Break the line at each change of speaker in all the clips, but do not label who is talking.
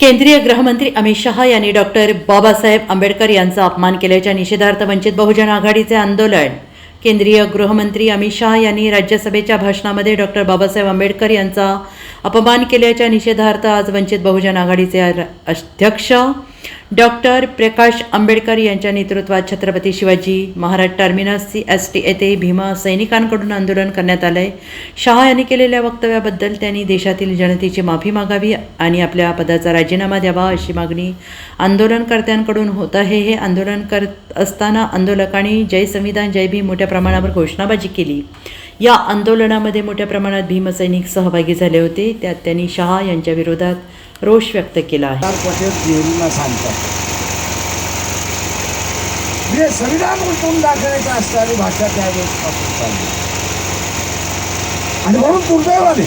केंद्रीय गृहमंत्री अमित शहा यांनी डॉक्टर बाबासाहेब आंबेडकर यांचा अपमान केल्याच्या निषेधार्थ वंचित बहुजन आघाडीचे आंदोलन. केंद्रीय गृहमंत्री अमित शहा यांनी राज्यसभेच्या भाषणामध्ये डॉक्टर बाबासाहेब आंबेडकर यांचा अपमान केल्याच्या निषेधार्थ आज वंचित बहुजन आघाडीचे अध्यक्ष डॉक्टर प्रकाश आंबेडकर यांच्या नेतृत्वात Chhatrapati Shivaji Maharaj terminus C S T येथे भीमा सैनिकांकडून आंदोलन करण्यात आलंय. शहा यांनी केलेल्या वक्तव्याबद्दल त्यांनी देशातील जनतेची माफी मागावी आणि आपल्या पदाचा राजीनामा द्यावा अशी मागणी आंदोलनकर्त्यांकडून होत आहे. हे आंदोलन करत असताना आंदोलकांनी जय संविधान जय भीम मोठ्या प्रमाणावर घोषणाबाजी केली. या आंदोलनामध्ये मोठ्या प्रमाणात भीमसैनिक सहभागी झाले होते. त्यात त्यांनी शहा यांच्या विरोधात रोष व्यक्त केला आहे.
म्हणजे संविधान उलटून दाखवायचं असणारी भाषा त्यावेळेस चालली आणि म्हणून दुर्दैवाने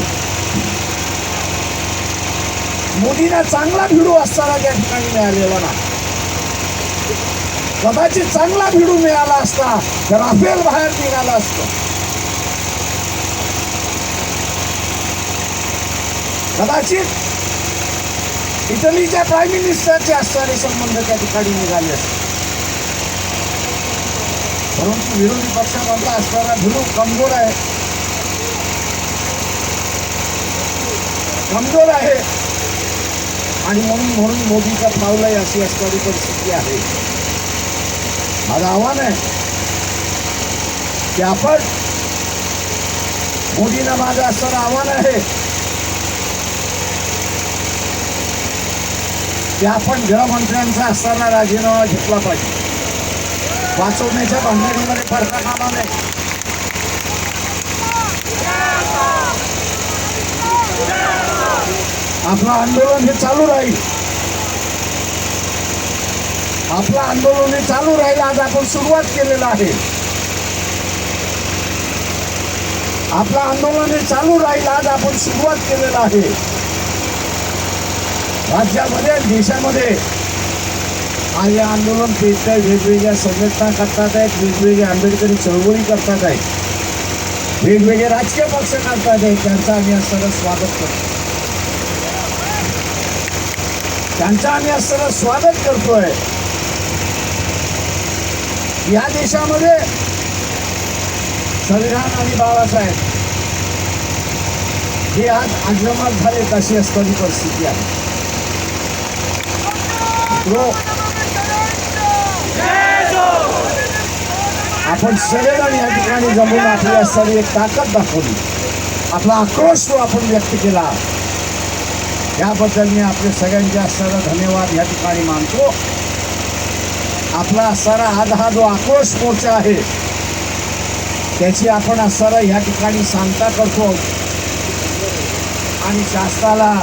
मोदींना चांगला भिडू असताना त्या ठिकाणी मिळालेला नाही. कदाचित चांगला भिडू मिळाला असता तर राफेल बाहेर निघाला असतं. कदाचित इटलीच्या प्राईम मिनिस्टरचे असणारे संबंध त्या ठिकाणी निघाले असते परंतु विरोधी पक्षामधला असणारा भिडू कमजोर आहे. कमजोर आहे. आणि म्हणून म्हणून मोदीचा पावलाही अशी असणारी परिस्थिती आहे. माझं आव्हान आहे की आपण मोदींना माझं असणारं आव्हान आहे. की आपण गृहमंत्र्यांचा असताना राजीनामा घेतला पाहिजे. वाचवण्याच्या भांडणीमध्ये पडता कामा नये आपलं आंदोलन हे चालू राहील. आपलं आंदोलन हे चालू राहील आज आपण सुरुवात केलेलं आहे. आपलं आंदोलन हे चालू राहील आज आपण सुरुवात केलेलं आहे. राज्यामध्ये देशामध्ये. आज आंदोलन पेटत आहेत वेगवेगळ्या संघटना करतात आहेत वेगवेगळ्या आंबेडकरी चळवळी करतात आहेत. वेगवेगळे राजकीय पक्ष करतात आहेत. त्यांचं आम्ही असताना स्वागत करतो त्यांचं आम्ही असताना स्वागत करतोय. या देशामध्ये संविधान आणि बाबासाहेब हे आज आश्रमात झाले अशी असताना परिस्थिती आहे. आपण सगळेजण या ठिकाणी जमून आपली असणारी एक ताकद दाखवली. आपला आक्रोश तो आपण व्यक्त केला. याबद्दल मी आपले सगळ्यांचे असणारा धन्यवाद या ठिकाणी मानतो. आपला असणारा आज हा जो आक्रोश मोर्चा आहे त्याची आपण असणारा या ठिकाणी सांगता करतो. आणि शासनाला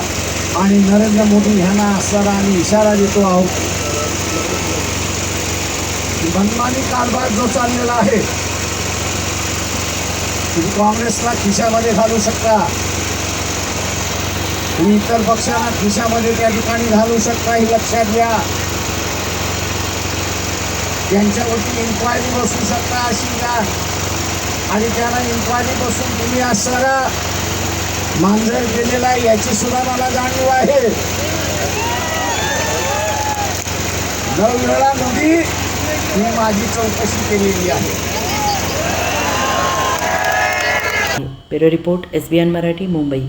आणि नरेंद्र मोदी ह्यांना असणारा आम्ही इशारा देतो आहोत. मनमानी कारभार जो चाललेला आहे तुम्ही काँग्रेसला खिशामध्ये घालू शकता. तुम्ही इतर पक्षांना खिशामध्ये त्या ठिकाणी घालू शकता हे लक्षात घ्या. त्यांच्यावरती इन्क्वायरी बसू शकता अशी घ्या आणि त्यांना इन्क्वायरी बसून तुम्ही असणारा मांजर केलेला आहे याची सुद्धा मला जाणीव आहे. नऊ वेळा मोदी मी माझी चौकशी केलेली आहे.
Bureau report S B N Marathi Mumbai.